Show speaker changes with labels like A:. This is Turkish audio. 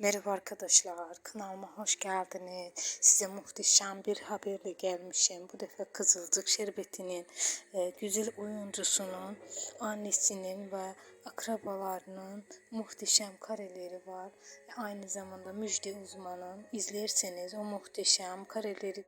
A: Merhaba arkadaşlar, kanalıma hoş geldiniz. Size muhteşem bir haberle gelmişim. Bu defa Kızılcık Şerbeti'nin e, güzel oyuncusunun annesinin ve akrabalarının muhteşem kareleri var. Aynı zamanda müjde uzmanın İzlerseniz o muhteşem kareleri